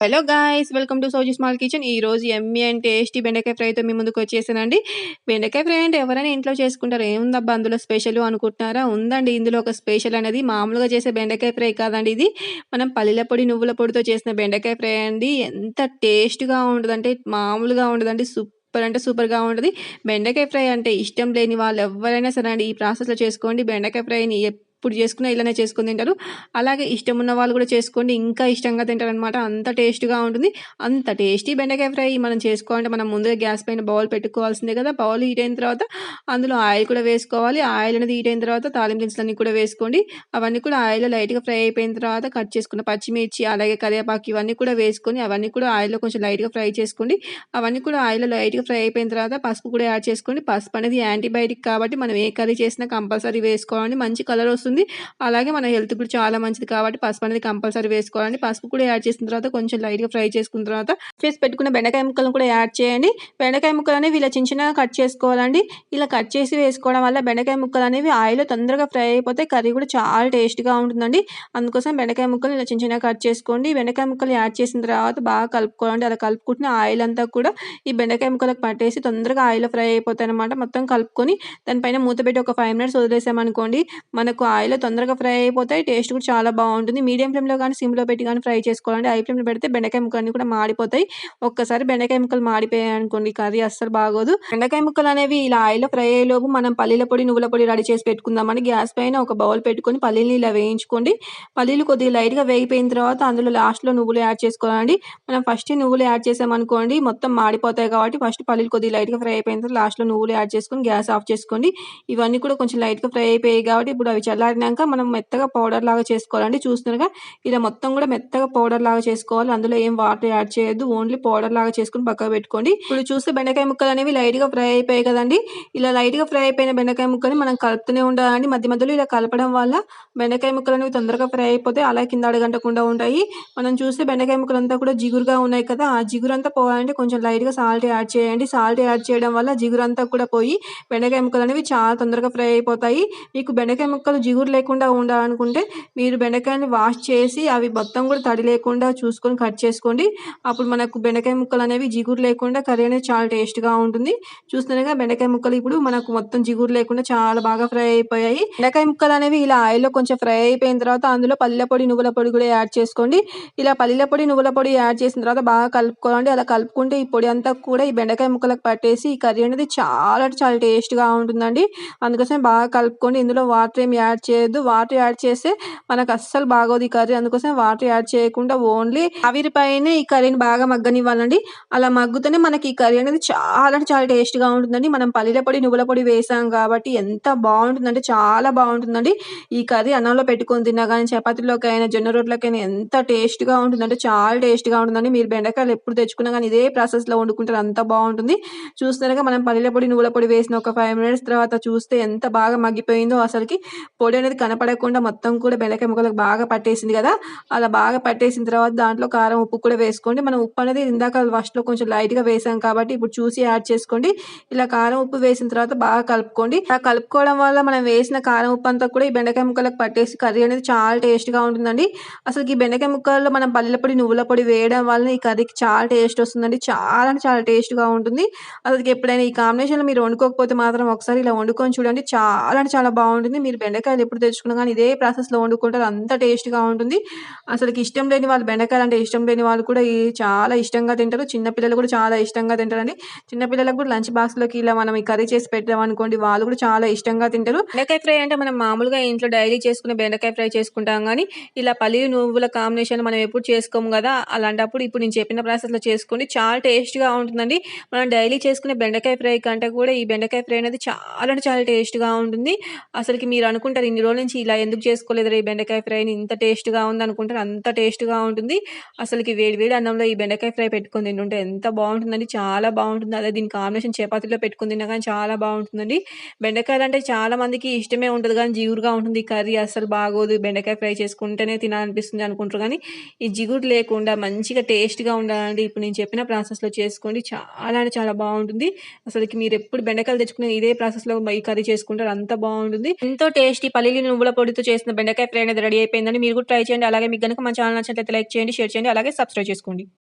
Hello guys welcome to Sowji small kitchen ఈ రోజు ఎమ్మి and tasty బెండకాయ ఫ్రైతో మీ ముందుకు వచ్చేసానండి. బెండకాయ ఫ్రై అంటే ఎవరైనా ఇంట్లో చేసుకుంటారు. ఏముందబ్బా అందులో స్పెషల్ అనుకుంటున్నారా? ఉందండి. ఇందులో ఒక స్పెషల్ అనేది మామూలుగా చేసే బెండకాయ ఫ్రై కాదండి ఇది. మనం పల్లీల పొడి నువ్వుల పొడితో చేసిన బెండకాయ ఫ్రై అండి. ఎంత టేస్ట్గా ఉండదంటే మామూలుగా ఉండదండి. సూపర్ అంటే సూపర్గా ఉంటుంది బెండకాయ ఫ్రై అంటే ఇష్టం లేని వాళ్ళు ఎవరైనా సరే అండి ఈ ప్రాసెస్లో చేసుకోండి. బెండకాయ ఫ్రైని ఇప్పుడు చేసుకున్న ఇలానే చేసుకుని తింటారు. అలాగే ఇష్టం ఉన్న వాళ్ళు కూడా చేసుకోండి. ఇంకా ఇష్టంగా తింటారు అనమాట అంత టేస్ట్గా ఉంటుంది. అంత టేస్టీ బెండకాయ ఫ్రై మనం చేసుకోవాలంటే మనం ముందుగా గ్యాస్ పైన బౌల్ పెట్టుకోవాల్సిందే కదా. బౌల్ హీట్ అయిన తర్వాత అందులో ఆయిల్ కూడా వేసుకోవాలి. ఆయిల్ అనేది హీట్ అయిన తర్వాత తాలింపు దినుసులన్నీ కూడా వేసుకోండి. అవన్నీ కూడా ఆయిల్ లైట్గా ఫ్రై అయిపోయిన తర్వాత కట్ చేసుకున్న పచ్చిమిర్చి అలాగే కరివేపాకు ఇవన్నీ కూడా వేసుకొని అవన్నీ కూడా ఆయిల్లో కొంచెం లైట్గా ఫ్రై చేసుకోండి. అవన్నీ కూడా ఆయిల్లో లైట్గా ఫ్రై అయిపోయిన తర్వాత పసుపు కూడా యాడ్ చేసుకోండి. పసుపు అనేది యాంటీబయాటిక్ కాబట్టి మనం ఏ కర్రీ చేసినా కంపల్సరీ వేసుకోవాలండి. మంచి కలర్ వస్తుంది. అలాగే మన హెల్త్ కూడా చాలా మంచిది కాబట్టి పసుపు అనేది కంపల్సరీ వేసుకోవాలండి. పసుపు కూడా యాడ్ చేసిన తర్వాత కొంచెం లైట్గా ఫ్రై చేసుకున్న తర్వాత చేసి పెట్టుకున్న బెండకాయ ముక్కలను కూడా యాడ్ చేయండి. బెండకాయ ముక్కలు అనేవి ఇలా చిన్న చిన్నగా కట్ చేసుకోవాలండి. ఇలా కట్ చేసి వేసుకోవడం వల్ల బెండకాయ ముక్కలు అనేవి ఆయిల్లో తొందరగా ఫ్రై అయిపోతే కర్రీ కూడా చాలా టేస్ట్గా ఉంటుందండి. అందుకోసం బెండకాయ ముక్కలు ఇలా చిన్న చిన్నగా కట్ చేసుకోండి. బెండకాయ ముక్కలు యాడ్ చేసిన తర్వాత బాగా కలుపుకోవాలండి. అలా కలుపుకుంటున్న ఆయిల్ అంతా కూడా ఈ బెండకాయ ముక్కలకు పట్టేసి తొందరగా ఆయిల్లో ఫ్రై అయిపోతాయి అనమాట మొత్తం కలుపుకొని దానిపైన మూత పెట్టి ఒక ఫైవ్ మినిట్స్ వదిలేసామనుకోండి మనకు ఆయిల్లో తొందరగా ఫ్రై అయిపోతాయి టేస్ట్ కూడా చాలా బాగుంటుంది. మీడియం ఫ్లేమ్లో కానీ సిమ్లో పెట్టి కానీ ఫ్రై చేసుకోవాలండి. హై ఫ్లేమ్లో పెడితే బెండకాయ ముక్కలు కూడా మాడిపోతాయి. ఒక్కసారి బెండకాయ ముక్కలు మాడిపోయాయి అనుకోండి కర్రీ అస్సలు బాగోదు. బెండకాయ ముక్కలు అనేవి ఇలా ఆయిల్లో ఫ్రై అయ్యేలోపు మనం పల్లీల పొడి నువ్వుల పొడి రెడీ చేసి పెట్టుకుందామని గ్యాస్ పైన ఒక బౌల్ పెట్టుకొని పల్లీలు ఇలా వేయించుకోండి. పల్లీలు కొద్దిగా లైట్గా వేగిపోయిన తర్వాత అందులో లాస్ట్లో నువ్వులు యాడ్ చేసుకోవాలండి. మనం ఫస్ట్ నువ్వులు యాడ్ చేసామనుకోండి మొత్తం మాడిపోతాయి కాబట్టి ఫస్ట్ పల్లీలు కొద్దిగా లైట్గా ఫ్రై అయిపోయిన తర్వాత లాస్ట్లో నువ్వులు యాడ్ చేసుకొని గ్యాస్ ఆఫ్ చేసుకోండి. ఇవన్నీ కూడా కొంచెం లైట్గా ఫ్రై అయిపోయాయి కాబట్టి ఇప్పుడు అవి చల్లారినాక మనం మెత్తగా పౌడర్ లాగా చేసుకోవాలండి. చూస్తున్నారుగా ఇలా మొత్తం కూడా మెత్తగా పౌడర్ లాగా చేసుకోవాలి. అందులో ఏం వాటర్ యాడ్ చేయొద్దు. ఓన్లీ పౌడర్ లాగా చేసుకుని పక్కకు పెట్టుకోండి. ఇప్పుడు చూస్తే బెండకాయ ముక్కలు అనేవి లైట్గా ఫ్రై అయిపోయాయి కదండి. ఇలా లైట్గా ఫ్రై అయిపోయిన బెండకాయ ముక్కని మనం కలుపుతూనే ఉండాలండి. మధ్య మధ్యలో ఇలా కలపడం వల్ల బెండకాయ ముక్కలు అనేవి తొందరగా ఫ్రై అయిపోతే అలా కింద అడగంటకుండా ఉంటాయి. మనం చూస్తే బెండకాయ ముక్కలు అంతా కూడా జిగురుగా ఉన్నాయి కదా. ఆ జిగురు అంతా పోవాలంటే కొంచెం లైట్గా సాల్ట్ యాడ్ చేయండి. సాల్ట్ యాడ్ చేయడం వల్ల జిగురు అంతా కూడా పోయి బెండకాయ ముక్కలు అనేవి చాలా తొందరగా ఫ్రై అయిపోతాయి. మీకు బెండకాయ ముక్కలు జిగురు లేకుండా ఉండాలనుకుంటే మీరు బెండకాయని వాష్ చేసి అవి మొత్తం కూడా తడి లేకుండా చూసుకొని కట్ చేసుకోండి. అప్పుడు మనకు బెండకాయ ముక్కలు అనేవి జిగురు లేకుండా కర్రీ అనేది చాలా టేస్ట్గా ఉంటుంది. చూస్తున్నారుగా బెండకాయ ముక్కలు ఇప్పుడు మనకు మొత్తం జిగురు లేకుండా చాలా బాగా ఫ్రై అయిపోయాయి. బెండకాయ ముక్కలు అనేవి ఇలా ఆయిల్లో కొంచెం ఫ్రై అయిపోయిన తర్వాత అందులో పల్లె పొడి నువ్వుల పొడి కూడా యాడ్ చేసుకోండి. ఇలా పల్లెల పొడి నువ్వుల పొడి యాడ్ చేసిన తర్వాత బాగా కలుపుకోవాలండి. అలా కలుపుకుంటే ఈ పొడి అంతా కూడా ఈ బెండకాయ ముక్కలకు పట్టేసి ఈ కర్రీ అనేది చాలా చాలా టేస్ట్గా ఉంటుందండి. అందుకోసం బాగా కలుపుకోండి. ఇందులో వాటర్ ఏం యాడ్ చేయొద్దు. వాటర్ యాడ్ చేస్తే మనకు అస్సలు బాగోదు ఈ కర్రీ. అందుకోసం వాటర్ యాడ్ చేయకుండా ఓన్లీ ఆవిరిపైనే ఈ కర్రీని బాగా మగ్గనివ్వాలండి. అలా మగ్గుతూనే మనకి ఈ కర్రీ అనేది చాలా అంటే చాలా టేస్ట్గా ఉంటుందండి. మనం పల్లీల పొడి నువ్వుల పొడి వేసాం కాబట్టి ఎంత బాగుంటుందంటే చాలా బాగుంటుందండి. ఈ కర్రీ అన్నంలో పెట్టుకొని తిన్నా కానీ చపాతీలోకి అయినా జొన్న రొట్టెలకైనా ఎంత టేస్ట్గా ఉంటుందంటే చాలా టేస్ట్గా ఉంటుందండి. మీరు బెండకాయలు ఎప్పుడు తెచ్చుకున్నా కానీ ఇదే ప్రాసెస్లో వండుకుంటారు. అంత బాగుంటుంది. చూస్తున్నారుగా మనం పల్లీల పొడి నువ్వుల పొడి వేసిన ఒక ఫైవ్ మినిట్స్ తర్వాత చూస్తే ఎంత బాగా మగ్గిపోయిందో అసలుకి. పొడి అనేది కనపడకుండా మొత్తం కూడా బెండకాయ ముక్కలకు బాగా పట్టేసింది కదా? అలా బాగా పట్టేసిన తర్వాత దాంట్లో కారం ఉప్పు కూడా వేసుకోండి. మనం ఉప్పు అనేది ఇందాక ఫస్ట్లో కొంచెం లైట్గా వేసాం కాబట్టి ఇప్పుడు చూసి యాడ్ చేసుకోండి. ఇలా కారం ఉప్పు వేసిన తర్వాత బాగా కలుపుకోండి. అలా కలుపుకోవడం వల్ల మనం వేసిన కారం ఉప్పు అంతా కూడా ఈ బెండకాయ ముక్కలకు పట్టేసి కర్రీ అనేది చాలా టేస్ట్గా ఉంటుందండి. అసలు ఈ బెండకాయ ముక్కల్లో మనం పల్లెల పొడి నువ్వుల పొడి వేయడం వల్ల ఈ కర్రీకి చాలా టేస్ట్ వస్తుందండి. చాలా అంటే చాలా టేస్ట్గా ఉంటుంది. అసలు ఎప్పుడైనా ఈ కాంబినేషన్లో మీరు వండుకోకపోతే మాత్రం ఒకసారి ఇలా వండుకొని చూడండి. చాలా అంటే చాలా బాగుంటుంది. మీరు బెండకాయలు ఎప్పుడు తెచ్చుకున్నా కానీ ఇదే ప్రాసెస్లో వండుకుంటారు అంత టేస్ట్గా ఉంటుంది. అసలుకి ఇష్టం లేని వాళ్ళు బెండకాయలు అంటే ఇష్టం లేని వాళ్ళు కూడా చాలా ఇష్టంగా తింటారు. చిన్నపిల్లలు కూడా చాలా ఇష్టంగా తింటారండి. చిన్నపిల్లలకు కూడా లంచ్ బాక్స్లోకి ఇలా మనం ఈ కర్రీ చేసి పెట్టాం అనుకోండి వాళ్ళు కూడా చాలా ఇష్టంగా తింటారు. బెండకాయ ఫ్రై అంటే మనం మామూలుగా ఇంట్లో డైలీ చేసుకునే బెండకాయ ఫ్రై చేసుకుంటాం కానీ ఇలా పల్లి నువ్వుల కాంబినేషన్ మనం ఎప్పుడు చేసుకోము కదా అలాంటప్పుడు ఇప్పుడు నేను చెప్పిన ప్రాసెస్లో చేసుకోండి చాలా టేస్ట్గా ఉంటుందండి. మనం డైలీ చేసుకునే బెండకాయ ఫ్రై కంటే కూడా ఈ బెండకాయ ఫ్రై అనేది చాలా అంటే చాలా టేస్ట్గా ఉంటుంది. అసలుకి మీరు అనుకుంటారు ఇన్ని రోజుల నుంచి ఇలా ఎందుకు చేసుకోలేదు ఈ బెండకాయ ఫ్రైని ఇంత టేస్ట్గా ఉంది అనుకుంటారు. అంత టేస్ట్గా ఉంటుంది. అసలుకి వేడి వేడి అన్నంలో ఈ బెండకాయ ఫ్రై పెట్టుకుని తింటుంటే ఎంత బాగుంటుందండి. చాలా బాగుంటుంది. అదే దీని కాంబినేషన్ చపాతీలో పెట్టుకుని తిన్నా కానీ చాలా బాగుంటుందండి. బెండకాయలు అంటే చాలా మందికి ఇష్టమే ఉంటుంది కానీ జిగురుగా ఉంటుంది. కర్రీ అసలు బాగోదు. బెండకాయ ఫ్రై చేసుకుంటేనే తినాలనిపిస్తుంది అనుకుంటారు కానీ ఈ జిగురు లేకుండా మంచిగా టేస్ట్గా ఉండాలండి. ఇప్పుడు నేను చెప్పిన ప్రాసెస్లో చేసుకోండి. చాలా అంటే చాలా బాగుంటుంది. అసలుకి మీరు ఎప్పుడు బెండకాయలు తెచ్చుకునే ఇదే ప్రాసెస్లో ఈ కర్రీ చేసుకుంటారు. అంత బాగుంటుంది. ఎంతో టేస్టీ పల్లీలు, నువ్వుల పొడితో చేసిన బెండకాయ ఫ్రై అనేది రెడీ అయిపోయిందని మీరు కూడా ట్రై చేయండి. అలాగే మీకు కనుక మా ఛానల్ నచ్చినట్లయితే లైక్ చేయండి, షేర్ చేయండి. అలాగే సబ్స్క్రైబ్ చేసుకోండి.